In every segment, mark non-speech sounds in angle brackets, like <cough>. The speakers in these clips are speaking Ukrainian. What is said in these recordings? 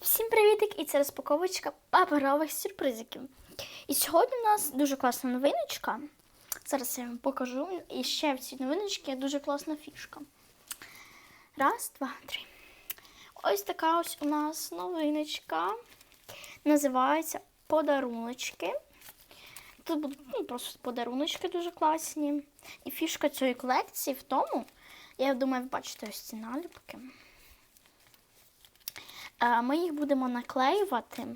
Всім привітик! І це розпаковочка паперових сюрпризиків. І сьогодні у нас дуже класна новиночка. Зараз я вам покажу. І ще в цій новиночці є дуже класна фішка. Раз, два, три. Ось така ось у нас новиночка. Називається подаруночки. Тут будуть ну, просто подаруночки дуже класні. І фішка цієї колекції в тому, я думаю, ви бачите ось ці наліпки. Ми їх будемо наклеювати.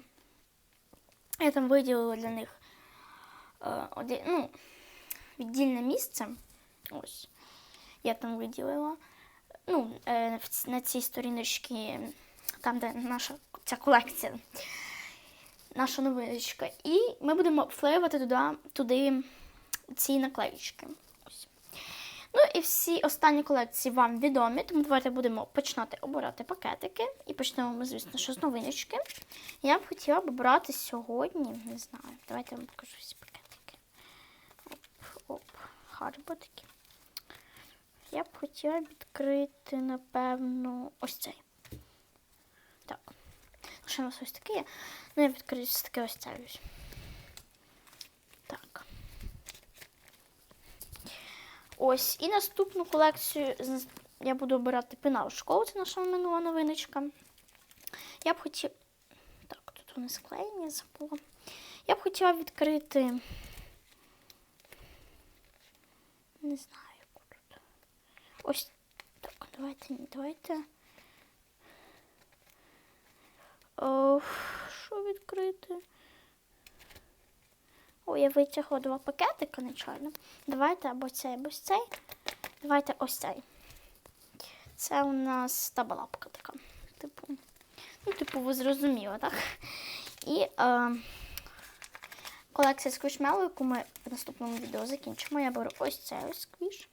Я там виділила для них е, ну, віддільне місце. Ось. Я там виділила. Ну, е, на цій сторіночці, там, де наша ця колекція, наша новиночка. І ми будемо вклеювати туди, туди ці наклеїчки. Ну і всі останні колекції вам відомі, тому давайте будемо починати обирати пакетики. І почнемо ми, звісно, що з новиночки. Я б хотіла б обрати сьогодні, не знаю, давайте я вам покажу всі пакетики. Оп, оп, харбо такі. Я б хотіла відкрити, напевно, ось цей. Так. Ще у нас ось такий є. Ну, я відкрию все таки ось цей ось. Так. Ось. І наступну колекцію я буду обирати пенал школу, це наша минула новиночка. Я б хотіла. Так, тут вони склеєні, забула. Я б хотіла відкрити. Не знаю, яку тут. Ось так, давайте, давайте. О, що відкрити? О, я витягла два пакетика нечайно. Давайте або цей, або цей. Давайте ось цей. Це у нас табалапка така. Типу, ну, типу, ви зрозуміли, так? І е, колекція сквішмелу, яку ми в наступному відео закінчимо. Я беру ось цей ось сквіш.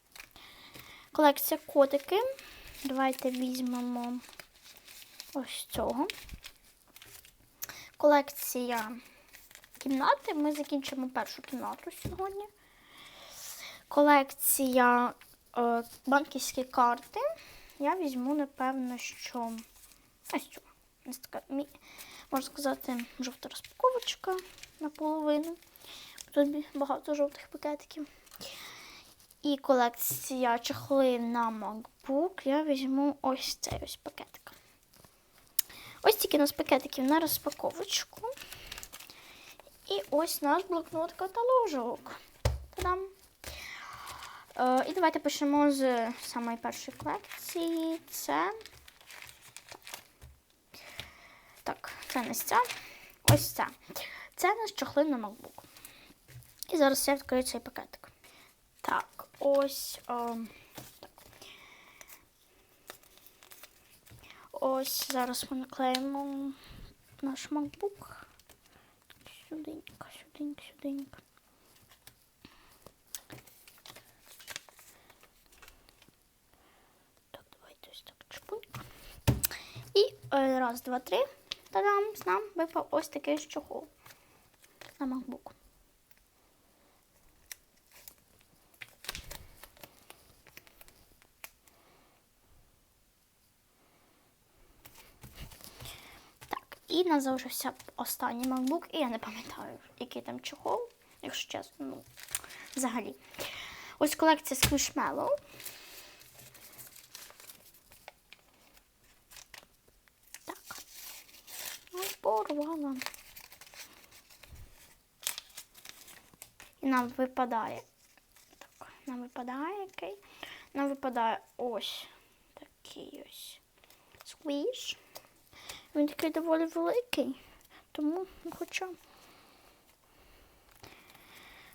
Колекція котики. Давайте візьмемо ось цього. Колекція кімнати. Ми закінчимо першу кімнату сьогодні. Колекція е, банківські карти. Я візьму, напевно, що ось цю. Ось така, можна сказати, жовта розпаковочка наполовину. Тут багато жовтих пакетиків. І колекція чехли на MacBook. Я візьму ось цей ось пакетик. Ось тільки у нас пакетиків на розпаковочку. І ось наш блокнот каталожок. Та-дам! Е, і давайте почнемо з самої першої колекції. Це. Так, це не ця. Ось ця. Це наш чохли на MacBook. І зараз я відкрию цей пакетик. Так, ось. О, так. Ось зараз ми наклеїмо наш MacBook. Сюденько, сюденько, сюденько. Так, давайте ось так чпуньк. І е, раз, два, три. Та-дам! З нам випав ось такий чохол на MacBook. І нас залишився останній MacBook, і я не пам'ятаю, який там чохол, якщо чесно, ну, взагалі. Ось колекція Squishmallow. Так. Ой, порвала. І нам випадає. Так, нам випадає який? Нам випадає ось такий ось сквіш. Він такий доволі великий, тому хоча.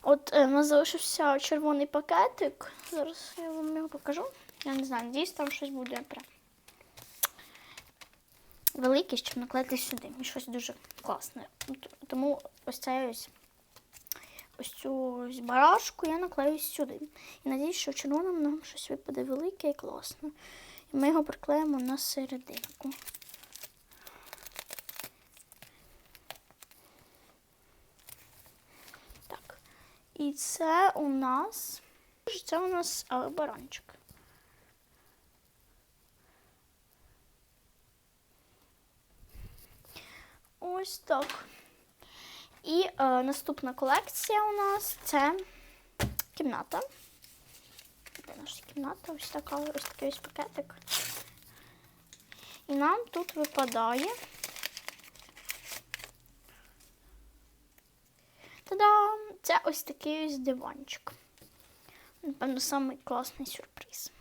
От е, у нас залишився червоний пакетик. Зараз я вам його покажу. Я не знаю, надіюсь, там щось буде прям велике, щоб наклеїти сюди. І щось дуже класне. Тому ось це ось, ось цю барашку я наклею сюди. І надіюсь, що в червоному нам щось випаде велике і класне. І ми його приклеїмо на серединку. Так. І це у нас. Це у нас е, баранчик. Ось так. І е, наступна колекція у нас це кімната. Де наша кімната? Ось така, ось такий ось пакетик. І нам тут випадає. Та-дам! Це ось такий ось диванчик. Напевно, самий класний сюрприз.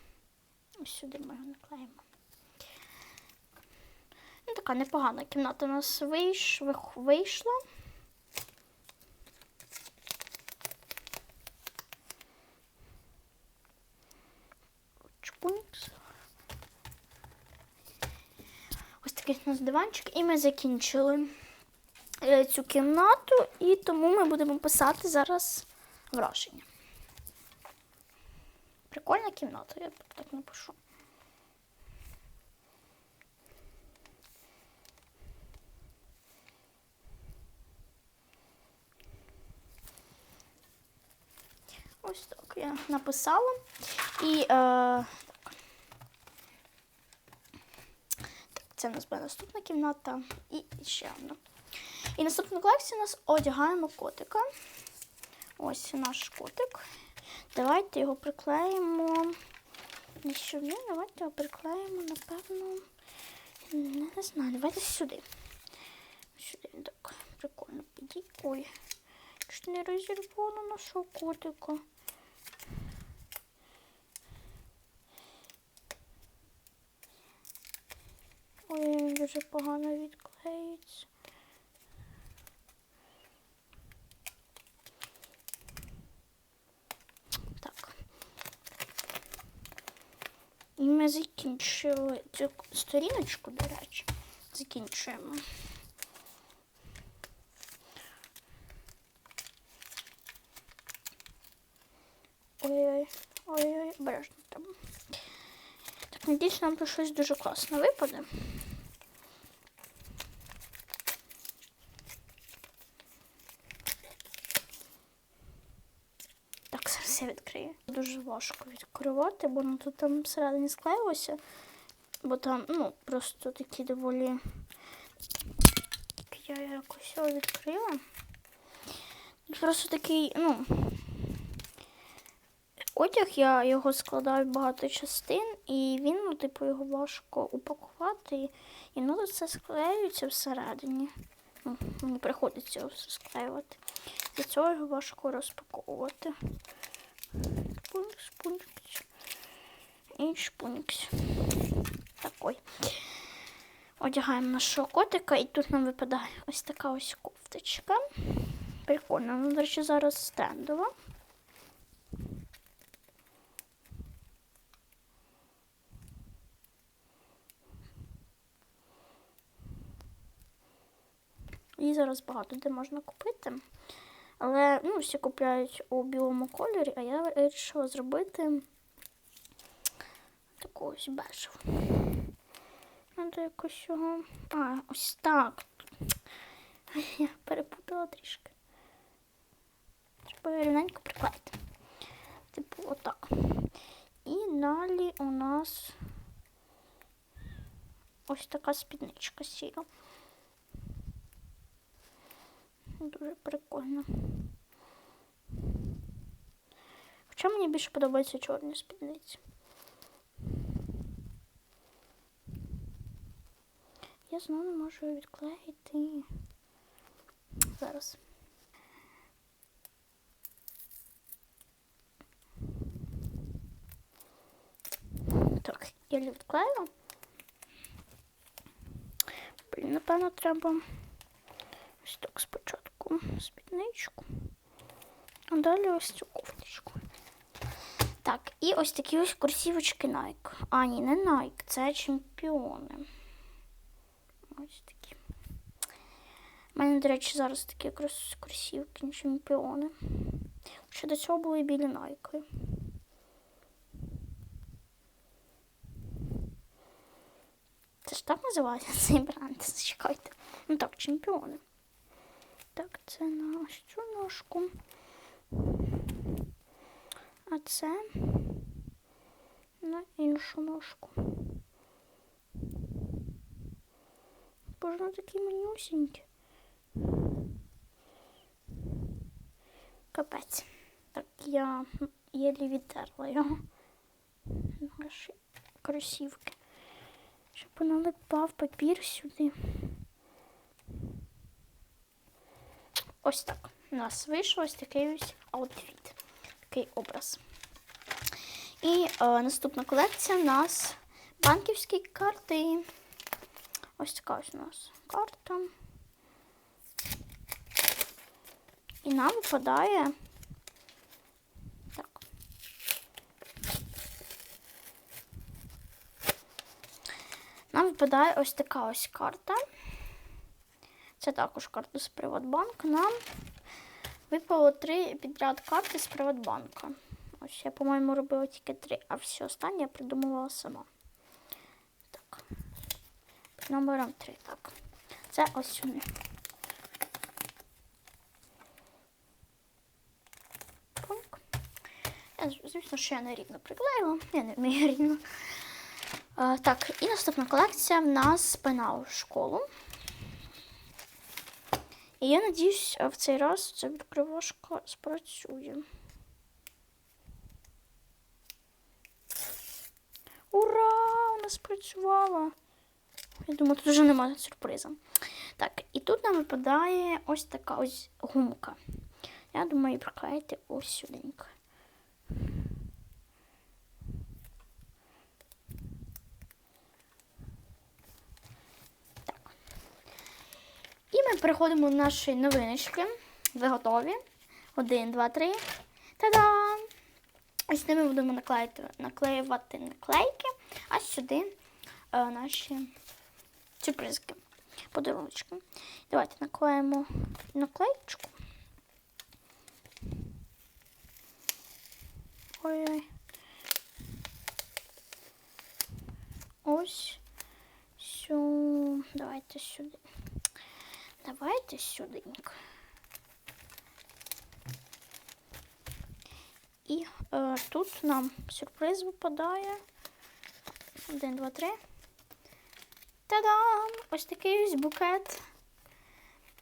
Ось сюди ми його наклеїмо. Ну, така непогана кімната у нас вийш... вийшла. Ось такий у нас диванчик, і ми закінчили цю кімнату, і тому ми будемо писати зараз враження. Прикольна кімната, я так напишу. Ось так я написала. І е, так. так, це у нас буде наступна кімната і ще одна. І наступну колекцію у нас одягаємо котика. Ось наш котик. Давайте його приклеїмо. Не сюди, давайте його приклеїмо, напевно. Не, знаю, давайте сюди. Сюди так. Прикольно підійде. Ой. Чуть не розірвало нашого котика. Ой, він дуже погано відклеїться. Так. І ми закінчили цю сторіночку, до речі. Закінчуємо. Ой-ой, ой-ой, обережно там. Так, надіюсь, нам про щось дуже класне випаде. Так, зараз я відкрию. Дуже важко відкривати, бо воно тут там всередині склеїлося. Бо там, ну, просто такі доволі. Я якось його відкрила. Просто такий, ну. Одяг я його складаю в багато частин, і він, ну, типу, його важко упакувати. І, і ну, тут все склеюється всередині. Ну, мені приходиться його все склеювати. Для цього його важко розпаковувати. Пункс, пункс. І шпункс. Такой. Одягаємо нашого котика, і тут нам випадає ось така ось кофточка. Прикольно. Ну, до речі, зараз стендова. Її зараз багато де можна купити. Але ну, всі купляють у білому кольорі, а я вирішила зробити таку ось бежеву. Надо якось його. А, ось так. Я перепутала трішки. Треба рівненько приклеїти. Типу, отак. І далі у нас ось така спідничка сіра. Дуже прикольно. Хоча мені більше подобаються чорні спідниці. Я знову не можу відклеїти. Зараз. Так, я відклеїла. Блін, напевно, треба ось так спочатку спідничку, а далі ось цю кофточку. Так, і ось такі ось курсівочки Nike. А, ні, не Nike, це чемпіони. Ось такі. У мене, до речі, зараз такі курсівки, чемпіони. Ще до цього були білі Nike. Це ж так називається цей бренд? <laughs> Зачекайте. Ну так, чемпіони. Так, це на цю ножку. А це на іншу ножку. Боже, ну такі манюсінькі. Капець. Так, я єлі відтерла його. Наші кросівки. Щоб налипав папір сюди. Ось так. У нас вийшов ось такий ось аутфіт. Такий образ. І е, наступна колекція у нас банківські карти. Ось така ось у нас карта. І нам випадає. Так. Нам випадає ось така ось карта. Це також карта з Приватбанку. Нам випало три підряд карти з Приватбанку. Ось я, по-моєму, робила тільки три, а все останнє я придумувала сама. Так. Під номером три. Так. Це ось сюди. Пунк. Я, звісно, що я не рівно приклеїла. Я не вмію рівно. А, так, і наступна колекція в нас спина у школу. І я надіюсь, в цей раз ця відкривашка спрацює. Ура! Вона спрацювала! Я думаю, тут вже немає сюрпризу. Так, і тут нам випадає ось така ось гумка. Я думаю, приклеїти ось сюденько. Ми переходимо до нашої новиночки. Ви готові? Один, два, три. Та-дам! Ось ними будемо наклеїти, наклеювати наклейки, а сюди е, наші сюрпризки, подарунки. Давайте наклеїмо наклеєчку. Ой-ой. Ось сю. Давайте сюди. Давайте сюденько. І е, тут нам сюрприз випадає. Один, два, три. Та-дам! Ось такий ось букет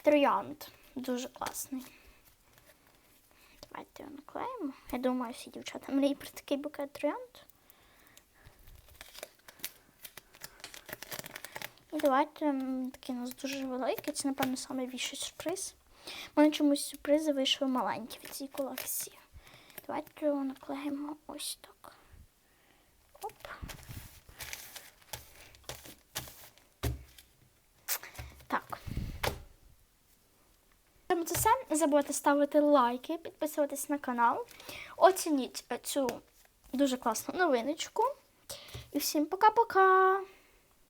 троянд. Дуже класний. Давайте його наклеїмо. Я думаю, всі дівчата мріють про такий букет троянд. І давайте такий у нас дуже великий. Це, напевно, найбільший сюрприз. У мене чомусь сюрпризи вийшли маленькі від цієї колекції. Давайте його наклеїмо ось так. Оп. Так. Це все. Не забудьте ставити лайки, підписуватись на канал. Оцініть цю дуже класну новиночку. І всім пока-пока!